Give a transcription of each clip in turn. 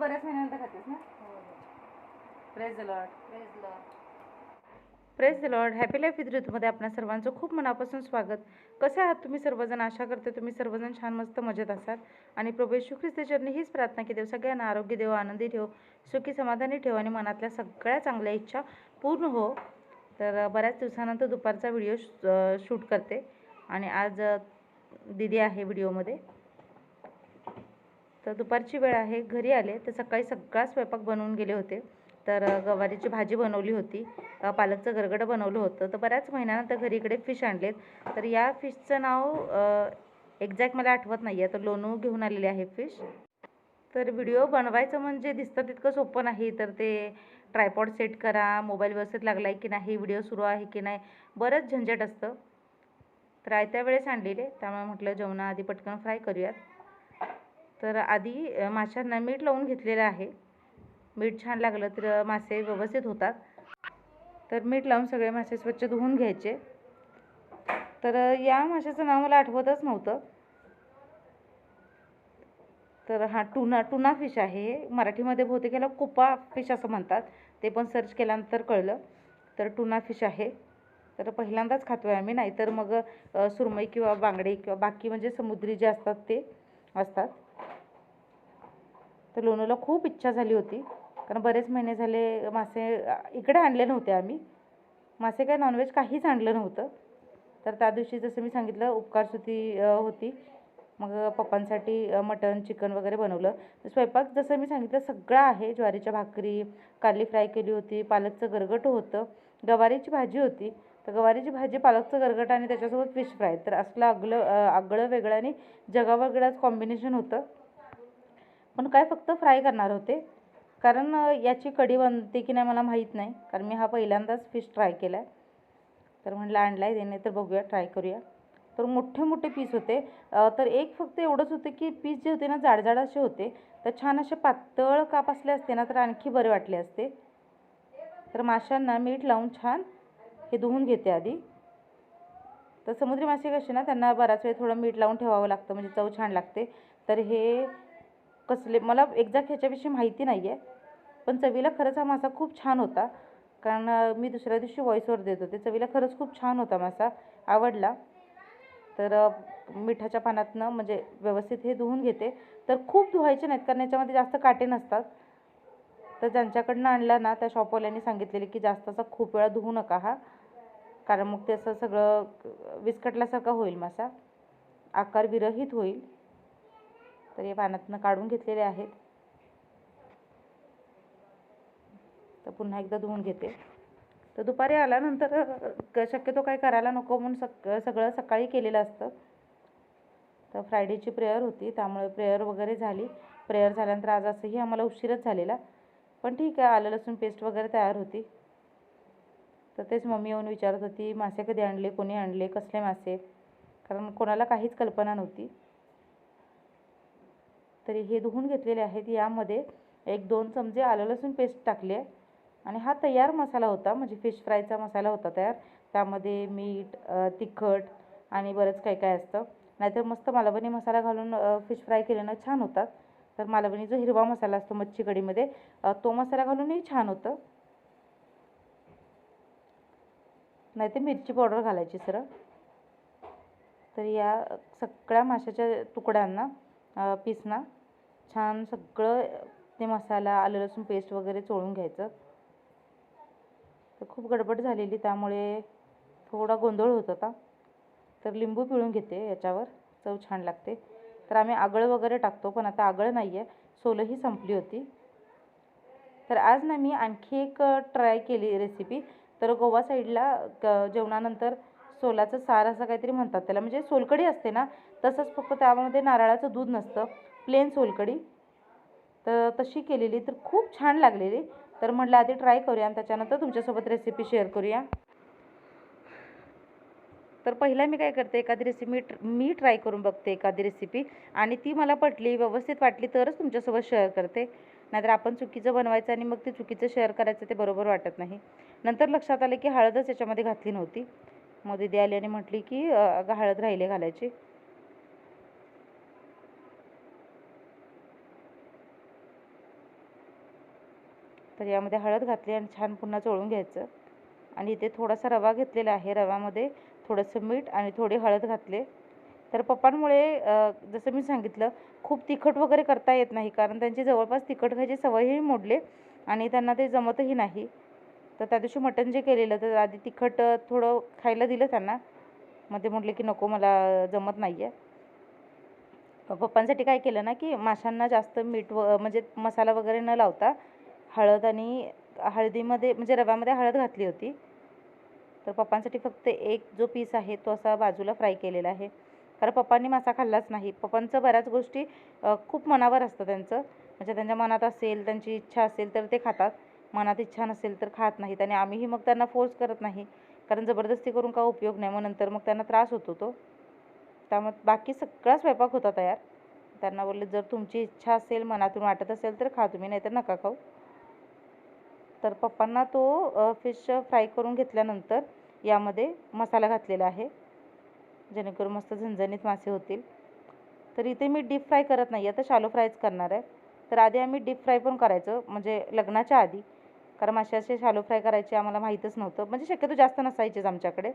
बऱ्याच महिन्यानंतर खातेस ना? Praise Lord praise Lord praise the Lord happy life with ऋतूमध्ये आपल्या सर्वांचं खूप मनापासून स्वागत. कसे आहात तुम्ही सर्वजण? आशा करते तुम्ही सर्वजण छान मस्त मजेत असाल. आणि प्रभू येशू ख्रिस्त चरणी हीच प्रार्थना की देव सगळ्यांना आरोग्य देव आनंदी ठेव सुखी समाधानी ठेव आणि मनातल्या सगळ्या चांगल्या इच्छा पूर्ण हो. तर बऱ्याच दिवसानंतर दुपारचा व्हिडिओ शूट करते. आणि आज दीदी आहे व्हिडिओमध्ये. तर दुपारची वेळ आहे. घरी आले तर सकाळी सगळा स्वयंपाक बनवून गेले होते. तर गवारीची भाजी बनवली होती. पालकचं गरगडं बनवलं होतं. तर बऱ्याच महिन्यानंतर घरी इकडे फिश आणलेत. तर या फिशचं नाव एक्झॅक्ट मला आठवत नाही आहे तर लोणू घेऊन आलेले आहे फिश तर व्हिडिओ बनवायचं म्हणजे दिसतं तितकं सोपं नाही. तर ते ट्रायपॉड सेट करा. मोबाईल व्यवस्थित लागला आहे की नाही? व्हिडिओ सुरू आहे की नाही? बरंच झंझट असतं. तर आयत्या वेळेस आणलेले. त्यामुळे म्हटलं जेवणा आधी पटकन फ्राय करूयात. तर आधी माशांना मीठ लावून घेतलेलं आहे. मीठ छान लागलं तर मासे व्यवस्थित होतात. तर मीठ लावून सगळे मासे स्वच्छ धुवून घ्यायचे. तर या माशाचं नाव मला आठवतच नव्हतं. तर हा टुना टुना फिश आहे हे. मराठीमध्ये बहुतेक याला कुपा फिश असं म्हणतात. ते पण सर्च केल्यानंतर कळलं. तर टुना फिश आहे. तर पहिल्यांदाच खातो आहे आम्ही. नाहीतर मग सुरमई किंवा बांगडे किंवा बाकी म्हणजे समुद्री जे असतात ते असतात. तर लोणूला खूप इच्छा झाली होती. कारण बरेच महिने झाले मासे इकडे आणले नव्हते आम्ही. मासे काय नॉनव्हेज काहीच आणलं नव्हतं. तर त्या दिवशी जसं मी सांगितलं उपकारसुती होती. मग पप्पांसाठी मटन मटण चिकन वगैरे बनवलं. स्वयंपाक जसं मी सांगितलं सगळं आहे. ज्वारीच्या भाकरी कारली फ्राय केली होती पालकचं गरगट होतं. गवारीची भाजी होती. तर गवारीची भाजी पालकचं गरगट आणि त्याच्यासोबत फिश फ्राय तर असलं आगलं आगळं वेगळं आणि जगावेगळंच कॉम्बिनेशन होतं. पण काय फक्त फ्राय करणार होते. कारण याची कढी बनते की नाही मला माहीत नाही. कारण मी हा पहिल्यांदाच फिश ट्राय केला आहे तर म्हटलं आणला आहे देणे तर बघूया ट्राय करूया. तर मोठे मोठे पीस होते. तर एक फक्त एवढंच होतं की पीस जे होते ना जाडजाड असे होते. तर छान असे पातळ काप असले असते ना तर आणखी बरे वाटले असते. तर माशांना मीठ लावून छान हे धुवून घेते आधी. तर समुद्री मासे कसे ना त्यांना बराच वेळ थोडं मीठ लावून ठेवावं लागतं. म्हणजे चव छान लागते. तर हे कसले मला एक्झॅक्ट ह्याच्याविषयी माहिती नाही आहे पण चवीला खरंच हा मासा खूप छान होता. कारण मी दुसऱ्या दिवशी व्हॉईसवर देत होते. चवीला खरंच खूप छान होता मासा आवडला. तर मिठाच्या पानातनं म्हणजे व्यवस्थित हे धुवून घेते. तर खूप धुवायचे नाहीत कारण याच्यामध्ये जास्त काटे नसतात. तर ज्यांच्याकडनं आणला ना त्या शॉपवाल्यांनी सांगितलेले की जास्त असा खूप वेळा धुवू नका हा. कारण मग ते असं सगळं विस्कटल्यासारखा होईल मासा. आकार विरहित होईल. तर हे पाण्यातनं काढून घेतलेले आहेत. तर पुन्हा एकदा धुवून घेते. तर दुपारी आल्यानंतर क- शक्यतो काय करायला नको म्हणून सक सगळं सकाळी केलेलं असतं. तर फ्रायडेची प्रेयर होती त्यामुळे प्रेयर वगैरे झाली. प्रेयर झाल्यानंतर आज असंही आम्हाला उशीरच झालेला. पण ठीक आहे आलं लसूण पेस्ट वगैरे तयार होती. तर तेच मम्मी येऊन विचारत होती मासे कधी आणले कोणी आणले कसले मासे? कारण कोणाला काहीच कल्पना नव्हती. तरी हे धुवून घेतलेले आहेत. यामध्ये एक दोन चमचे आलं लसूण पेस्ट टाकली आहे. आणि हा तयार मसाला होता म्हणजे फिश फ्रायचा मसाला होता तयार. त्यामध्ये मीठ तिखट आणि बरंच काय काय असतं. नाहीतर मस्त मालवणी मसाला घालून फिश फ्राय केल्यानं छान होतात. तर मालवणी जो हिरवा मसाला असतो मच्छी कढीमध्ये तो मसाला घालूनही छान होतं. नाही तर मिरची पावडर घालायची सरळ. तर या सगळ्या माशाच्या तुकड्यांना पीसना छान सगळं ते मसाला आलं लसूण पेस्ट वगैरे चोळून घ्यायचं. तर खूप गडबड झालेली त्यामुळे थोडा गोंधळ होत होता. तर लिंबू पिळून घेते याच्यावर चव छान लागते. तर आम्ही आगळ वगैरे टाकतो पण आता आगळ नाही आहे सोलंही संपली होती. तर आज ना मी आणखी एक ट्राय केली रेसिपी तर गोवा साईडला क जेवणानंतर सोलाचं सार असं काहीतरी म्हणतात त्याला. म्हणजे सोलकडी असते ना तसंच फक्त त्यामध्ये नारळाचं दूध नसतं. प्लेन सोलकढी तर तशी केलेली तर खूप छान लागलेली. तर म्हटलं आधी ट्राय करूया आणि त्याच्यानंतर तुमच्यासोबत रेसिपी शेअर करूया. तर पहिला मी काय करते एखादी रेसिपी मी ट्राय करून बघते एखादी रेसिपी आणि ती मला पटली व्यवस्थित वाटली तरच तुमच्यासोबत शेअर करते. नाहीतर आपण चुकीचं बनवायचं आणि मग ते चुकीचं शेअर करायचं ते बरोबर वाटत नाही. नंतर लक्षात आलं की हळदच याच्यामध्ये घातली नव्हती. मग दिदी आली आणि म्हटली की अगं हळद राहिले घालायची. तर यामध्ये हळद घातली आणि छान पुन्हा चोळून घ्यायचं. आणि इथे थोडासा रवा घेतलेला आहे. रव्यामध्ये थोडंसं मीठ आणि थोडी हळद घातले. तर पप्पांमुळे जसं मी सांगितलं खूप तिखट वगैरे करता येत नाही कारण त्यांची जवळपास तिखट खायची सवयही मोडले आणि त्यांना ते जमतही नाही. तर त्या दिवशी मटण जे केलेलं तर आधी तिखट थोडं खायला दिलं त्यांना. मग ते म्हटले की नको मला जमत नाही आहे पप्पांसाठी काय केलं ना की माशांना जास्त मीठ व म्हणजे मसाला वगैरे न लावता हळद आणि हळदीमध्ये म्हणजे रव्यामध्ये हळद घातली होती. तर पप्पांसाठी फक्त एक जो पीस आहे तो असा बाजूला फ्राय केलेला आहे. कारण पप्पांनी मासा खाल्लाच नाही. पप्पांचं बऱ्याच गोष्टी खूप मनावर असतं त्यांचं. म्हणजे त्यांच्या मनात असेल त्यांची इच्छा असेल तर ते खातात. मनात इच्छा नसेल तर खात नाहीत. आणि आम्हीही मग त्यांना फोर्स करत नाही. कारण जबरदस्ती करून का उपयोग नाही. मग नंतर मग त्यांना त्रास होतो तो. त्यामुळे बाकी सगळा स्वयंपाक होता तयार. त्यांना बोलले जर तुमची इच्छा असेल मनातून वाटत असेल तर खा तुम्ही. नाही तर नका खाऊ. तर पप्पांना तो फिश फ्राय करून घेतल्यानंतर यामध्ये मसाला घातलेला आहे. जेणेकरून मस्त झणझणीत मासे होतील. तर इथे मी डीप फ्राय करत नाही आहे तर शालो फ्रायच करणार आहे. तर आधी आम्ही डीप फ्राय पण करायचं म्हणजे लग्नाच्या आधी. कारण मासे असे शालो फ्राय करायचे आम्हाला माहीतच नव्हतं. म्हणजे शक्यतो जास्त नसायचेच आमच्याकडे.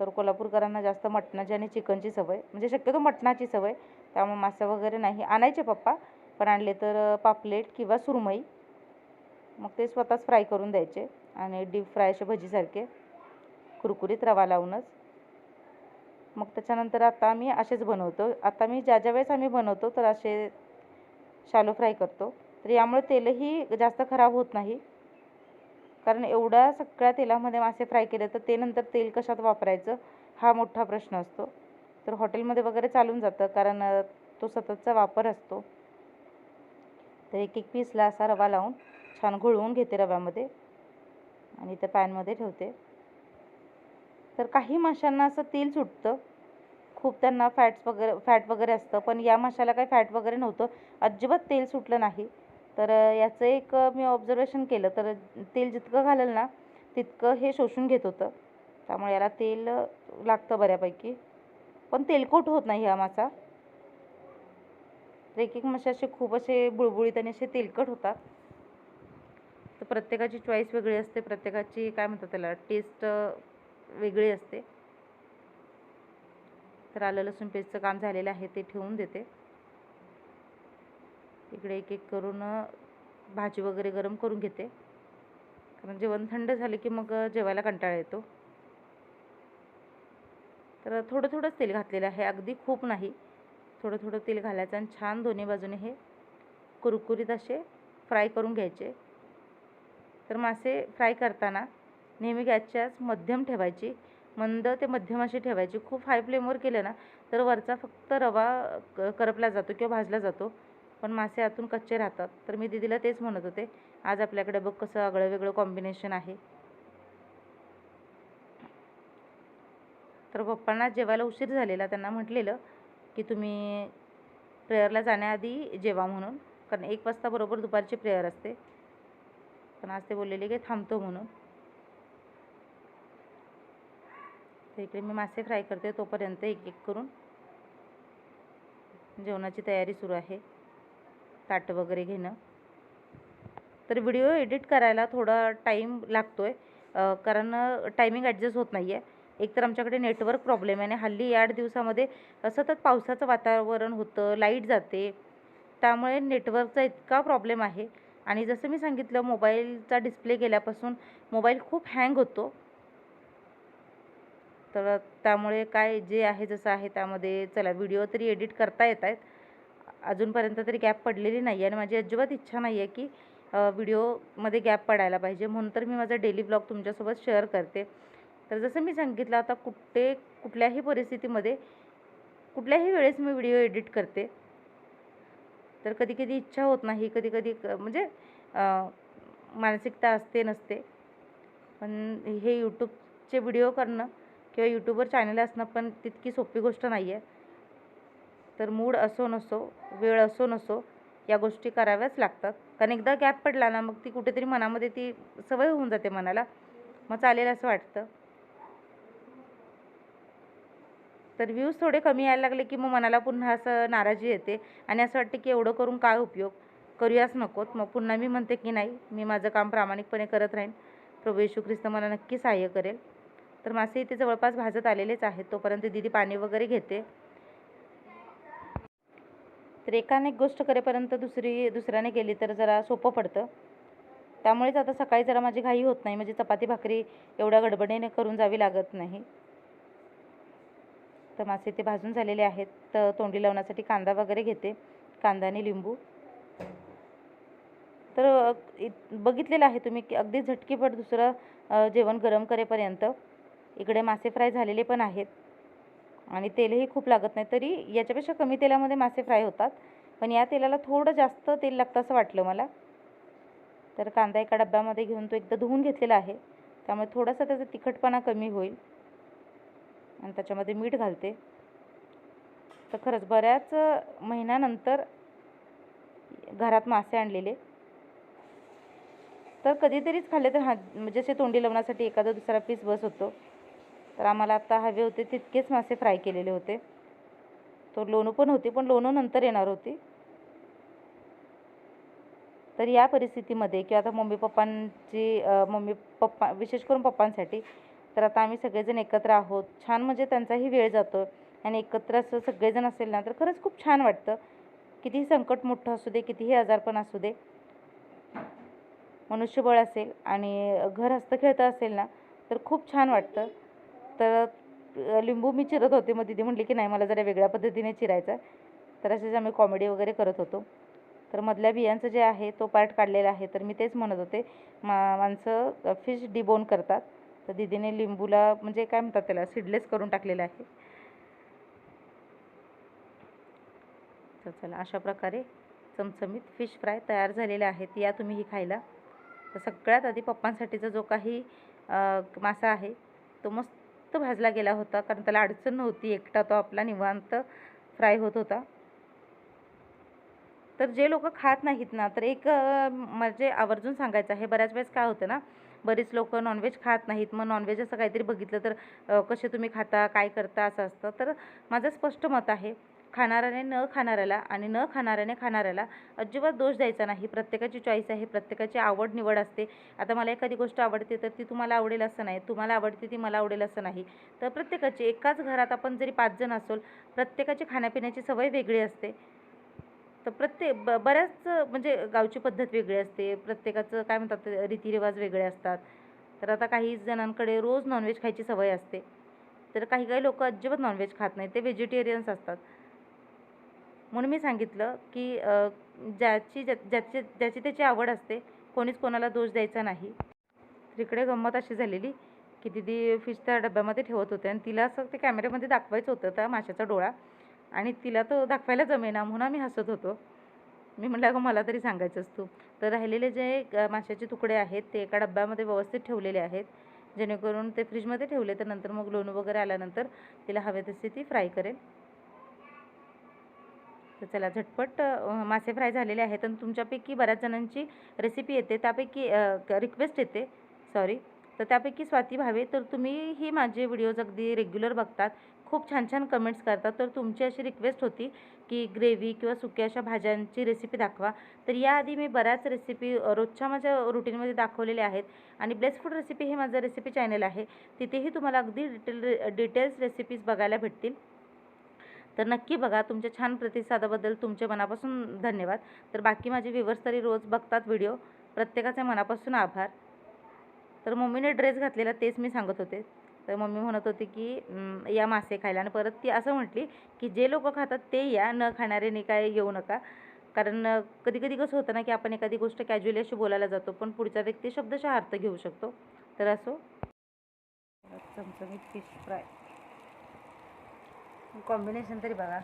तर कोल्हापूरकरांना जास्त मटणाची आणि चिकनची सवय म्हणजे शक्यतो मटणाची सवय. त्यामुळे मासे वगैरे नाही. आणायचे पप्पा पण आणले तर पापलेट किंवा सुरमई. मग ते स्वतःच फ्राय करून द्यायचे आणि डीप फ्राय असे भजीसारखे कुरकुरीत रवा लावूनच. मग त्याच्यानंतर आता आम्ही असेच बनवतो. आता मी ज्या ज्या वेळेस आम्ही बनवतो तर असे शालो फ्राय करतो. तर यामुळे तेलही जास्त खराब होत नाही. कारण एवढ्या सगळ्या तेलामध्ये मासे फ्राय केले तर ते नंतर तेल कशात वापरायचं हा मोठा प्रश्न असतो. तर हॉटेलमध्ये वगैरे चालून जातं कारण तो सततचा वापर असतो. तर एक एक पीसला असा रवा लावून छान घोळवून घेते रव्यामध्ये आणि त्या पॅनमध्ये ठेवते. तर काही माशांना असं तेल सुटतं. खूप त्यांना फॅट्स वगैरे फॅट वगैरे असतं पण या माशाला काही फॅट वगैरे नव्हतं. अजिबात तेल सुटलं नाही. तर याचं एक मी ऑब्झर्वेशन केलं. तर तेल जितकं घालेल ना तितकं हे शोषून घेत होतं. त्यामुळे याला तेल लागतं बऱ्यापैकी. पण तेलकोट होत नाही हा मासा. एक एक मासे असे खूप असे बुळबुळीत आणि असे तेलकट होतात. प्रत्येकाची चॉईस वेगळी असते प्रत्येकाची काय म्हणतात त्याला टेस्ट वेगळी असते. तर आलं लसूण पेस्टचं काम झालेलं आहे ते ठेवून देते. इकडे एक एक करून भाजी वगैरे गरम करून घेते. कारण जेवण थंड झाले की मग जेवायला कंटाळा येतो. तर थोडं थोडंच तेल घातलेलं आहे अगदी खूप नाही. थोडं थोडं तेल घालायचं आणि छान दोन्ही बाजूने हे कुरकुरीत असे फ्राय करून घ्यायचे. तर मासे फ्राय करताना नेहमी गॅसची आच मध्यम ठेवायची. मंद ते मध्यम अशी ठेवायची. खूप हाय फ्लेमवर केलं ना तर वरचा फक्त रवा क- करपला जातो किंवा भाजला जातो. पण मासे आतून कच्चे राहतात. तर मी दीदीला तेच म्हणत होते आज आपल्याकडे बघ कसं आगळं वेगळं कॉम्बिनेशन आहे. तर पप्पांना जेवायला उशीर झालेला. त्यांना म्हटलेलं की तुम्ही प्रेयरला जाण्याआधी जेवा म्हणून. कारण एक वाजता बरोबर दुपारची प्रेयर असते. पण आज ते बोललेले की थांबतो म्हणून. तर इकडे मी मासे फ्राय करते तोपर्यंत एक एक करून. जेवणाची तयारी सुरू आहे. ताटं वगैरे घेणं. तर व्हिडिओ एडिट करायला थोडा टाईम लागतो आहे कारण टायमिंग ॲडजस्ट होत नाही आहे एकतर आमच्याकडे नेटवर्क प्रॉब्लेम आहे आणि हल्ली आठ दिवसामध्ये सतत पावसाचं वातावरण होतं लाइट जाते. त्यामुळे नेटवर्कचा इतका प्रॉब्लेम आहे. आणि जसं मी सांगितलं मोबाईलचा डिस्प्ले गेल्यापासून मोबाईल खूप हँग होतो. तर त्यामुळे काय जे आहे जसं आहे त्यामध्ये चला व्हिडिओ तरी एडिट करता येत आहेत. अजूनपर्यंत तरी गॅप पडलेली नाही आहे आणि माझी अजिबात इच्छा नाही आहे की व्हिडिओमध्ये गॅप पडायला पाहिजे. म्हणून तर मी माझा डेली ब्लॉग तुमच्यासोबत शेअर करते. तर जसं मी सांगितलं आता कुठे कुठल्याही परिस्थितीमध्ये कुठल्याही वेळेस मी व्हिडिओ एडिट करते. तर कधी कधी इच्छा होत नाही कधी कधी म्हणजे मानसिकता असते नसते. पण हे यूट्यूबचे व्हिडिओ करणं किंवा यूट्यूबवर चॅनल असणं पण तितकी सोपी गोष्ट नाही आहे तर मूड असो नसो वेळ असो नसो या गोष्टी कराव्याच लागतात. कारण एकदा गॅप पडला ना मग ती कुठेतरी मनामध्ये ती सवय होऊन जाते मनाला. मग चालेल असं वाटतं. तर व्ह्यूज थोडे कमी यायला लागले की मग मनाला पुन्हा असं नाराजी येते. आणि असं वाटतं की एवढं करून काय उपयोग? करूयाच नकोत. मग पुन्हा मी म्हणते की नाही मी माझं काम प्रामाणिकपणे करत राहीन. प्रभू येशू ख्रिस्त मला नक्की सहाय्य करेल. तर मासे इथे जवळपास भाजत आलेलेच आहेत. तोपर्यंत दिदी पाणी वगैरे घेते. तर एकाने एक गोष्ट करेपर्यंत दुसरी दुसऱ्याने केली तर जरा सोपं पडतं. त्यामुळेच आता सकाळी जरा माझी घाई होत नाही. म्हणजे चपाती भाकरी एवढ्या गडबडीने करून जावी लागत नाही. तर मासे ते भाजून झालेले आहेत. तर तोंडी लावण्यासाठी कांदा वगैरे घेते. कांदा आणि लिंबू. तर बघितलेलं आहे तुम्ही की अगदी झटकीपट दुसरं जेवण गरम करेपर्यंत इकडे मासे फ्राय झालेले पण आहेत. आणि तेलही खूप लागत नाही. तरी याच्यापेक्षा कमी तेलामध्ये मासे फ्राय होतात. पण या तेलाला थोडं जास्त तेल लागतं असं वाटलं मला. तर कांदा एका डब्यामध्ये घेऊन तो एकदा धुवून घेतलेला आहे. त्यामुळे थोडासा त्याचा तिखटपणा कमी होईल. आणि त्याच्यामध्ये मीठ घालते. तर खरंच बऱ्याच महिन्यानंतर घरात मासे आणलेले. तर कधीतरीच खाल्ले तर हा म्हणजे असे तोंडी लावण्यासाठी एखादा दुसरा पीस बस होतो. तर आम्हाला आता हवे होते तितकेच मासे फ्राय केलेले होते. तो लोणू पण होती पण लोणू नंतर येणार होती. तर या परिस्थितीमध्ये किंवा आता मम्मी पप्पांची मम्मी पप्पा विशेष करून पप्पांसाठी तर आता आम्ही सगळेजण एकत्र आहोत. छान म्हणजे त्यांचाही वेळ जातो आणि एकत्र असं सगळेजण असेल ना तर खरंच खूप छान वाटतं. कितीही संकट मोठं असू दे कितीही आजारपण असू दे. मनुष्यबळ असेल आणि घर हस्तखेळतं असेल ना तर खूप छान वाटतं. तर लिंबू मी चिरत होते मग दिदी म्हटली की नाही मला जरा वेगळ्या पद्धतीने चिरायचं आहे तर असेच आम्ही कॉमेडी वगैरे करत होतो. तर मधल्या बियांचं जे आहे तो पार्ट काढलेला आहे. तर मी तेच म्हणत होते मा माणसं फिश डिबोन करतात. तर दिदीने लिंबूला म्हणजे काय म्हणतात त्याला सीडलेस करून टाकलेलं आहे. तर चला अशा प्रकारे चमचमीत फिश फ्राय तयार झालेले आहेत. या तुम्हीही खायला. तर सगळ्यात आधी पप्पांसाठीचा जो काही मासा आहे तो मस्त भाजला गेला होता. कारण त्याला अडचण नव्हती एकटा तो आपला निवांत फ्राय होत होता. तर जे लोक खात नाहीत ना तर एक म्हणजे आवर्जून सांगायचं आहे. बऱ्याच वेळेस काय होतं ना बरीच लोक नॉनव्हेज खात नाहीत. मग नॉनव्हेज असं काहीतरी बघितलं तर कसे तुम्ही खाता काय करता असं असतं. तर माझं स्पष्ट मत आहे खाणाऱ्याने न खाणाऱ्याला आणि न खाणाऱ्याने खाणाऱ्याला अजिबात दोष द्यायचा नाही. प्रत्येकाची चॉईस आहे प्रत्येकाची आवड निवड असते. आता मला एखादी गोष्ट आवडते तर ती तुम्हाला आवडेल असं नाही. तुम्हाला आवडते ती मला आवडेल असं नाही. तर प्रत्येकाची एकाच घरात आपण जरी पाच जण असोल प्रत्येकाची खाण्यापिण्याची सवय वेगळी असते. तर प्रत्येक ब बऱ्याच म्हणजे गावची पद्धत वेगळी असते. प्रत्येकाचं काय म्हणतात ते रीतिरिवाज वेगळे असतात. तर आता काही जणांकडे रोज नॉनव्हेज खायची सवय असते. तर काही काही लोक अजिबात नॉनव्हेज खात नाही ते व्हेजिटेरियन्स असतात. म्हणून मी सांगितलं की ज्याची ज्या ज्याची ज्याची त्याची आवड असते कोणीच कोणाला दोष द्यायचा नाही. तिकडे गंमत अशी झालेली की दिदी फिश त्या डब्यामध्ये ठेवत होते आणि तिला असं ते कॅमेऱ्यामध्ये दाखवायचं होतं त्या माशाचा डोळा. आणि तिला तो दाखवायला जमेना म्हणून आम्ही हसत होतो. मी म्हटलं अगं मला तरी सांगायचंच तू. तर राहिलेले जे माशाचे तुकडे आहेत ते एका डब्यामध्ये व्यवस्थित ठेवलेले आहेत. जेणेकरून ते फ्रीजमध्ये ठेवले तर नंतर मग लोणू वगैरे आल्यानंतर तिला हवे तसे ती फ्राय करेल तर चला झटपट मासे फ्राय झालेले आहेत आणि तुमच्यापैकी बऱ्याच जणांची रेसिपी येते. त्यापैकी रिक्वेस्ट येते. सॉरी तर त्यापैकी स्वाती भावे तर तुम्ही ही माझे व्हिडिओज अगदी रेग्युलर बघतात. खूप छान छान कमेंट्स करतात. तर तुमची अशी रिक्वेस्ट होती की ग्रेव्ही किंवा सुक्या अशा भाज्यांची रेसिपी दाखवा. तर याआधी मी बऱ्याच रेसिपी रोजच्या माझ्या रुटीनमध्ये दाखवलेल्या आहेत. आणि ब्लेस फूड रेसिपी हे माझं रेसिपी चॅनल आहे. तिथेही तुम्हाला अगदी डिटेल डिटेल्स रेसिपीज बघायला भेटतील. तर नक्की बघा तुमच्या छान प्रतिसादाबद्दल तुमचे मनापासून धन्यवाद. तर बाकी माझे व्ह्युअर्स तरी रोज बघतात व्हिडिओ प्रत्येकाचे मनापासून आभार. तर मम्मीने ड्रेस घातलेला तेच मी सांगत होते. तर मम्मी म्हणत होती की "अं, या मासे खायला. आणि परत ती असं म्हटली की जे लोक खातात ते या न खाणाऱ्याने काय येऊ नका. कारण कधी कधी कसं होतं ना की आपण एखादी गोष्ट कॅज्युअली अशी बोलायला जातो पण पुढचा व्यक्ती शब्दशः अर्थ घेऊ शकतो. तर असो. चमचमीत फिश फ्राय कॉम्बिनेशन तरी बघा.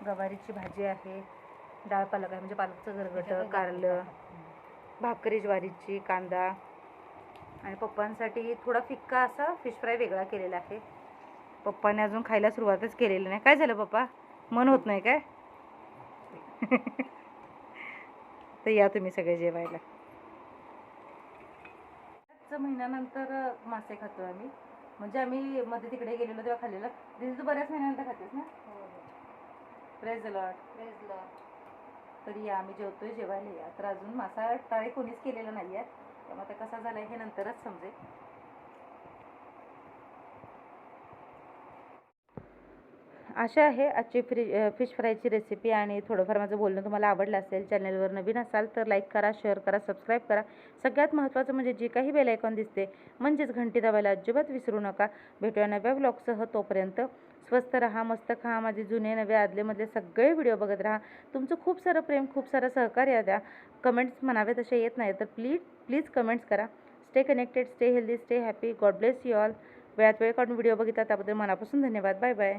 गवारीची भाजी आहे डाळ पालक आहे म्हणजे पालकचं गरगटं कारलं भाकरी ज्वारीची कांदा. आणि पप्पांसाठी थोडा फिक्का असा फिश फ्राय वेगळा केलेला आहे. पप्पाने अजून खायला सुरुवातच केलेली नाही. काय झालं पप्पा? मन होत नाही काय? तर या तुम्ही सगळे जेवायला. महिन्यानंतर मासे खातो आम्ही. म्हणजे आम्ही मध्ये तिकडे गेलेलो तेव्हा खाल्लेलं. दिदी तू बऱ्याच महिन्यानंतर खातेस ना? प्रेज लॉट तरी या आम्ही जेवतोय जेवायला या. तर अजून मासा ट्राय कोणीच केलेला नाही आहे त्यामुळे आता कसा झाला हे नंतरच समजेल. अशा आहे आजची फ्री फिश फ्रायची रेसिपी आणि थोडंफार माझं बोलणं तुम्हाला आवडलं असेल चॅनलवर नवीन असाल तर लाईक करा शेअर करा सबस्क्राईब करा. सगळ्यात महत्त्वाचं म्हणजे जे काही बेलायकॉन दिसते म्हणजेच घंटी दाबायला अजिबात विसरू नका. भेटूया नव्या ब्लॉगसह तोपर्यंत. स्वस्त राहा मस्त खा माझे जुने नवे आदलेमधले सगळे व्हिडिओ बघत राहा. तुमचं खूप सारं प्रेम खूप सारं सहकार्य द्या कमेंट्स म्हणावे तसे येत नाही तर प्लीज प्लीज कमेंट्स करा. Stay connected stay healthy stay happy God bless you all वेळात वेळ काढून व्हिडिओ बघितला त्याबद्दल मनापासून धन्यवाद. Bye bye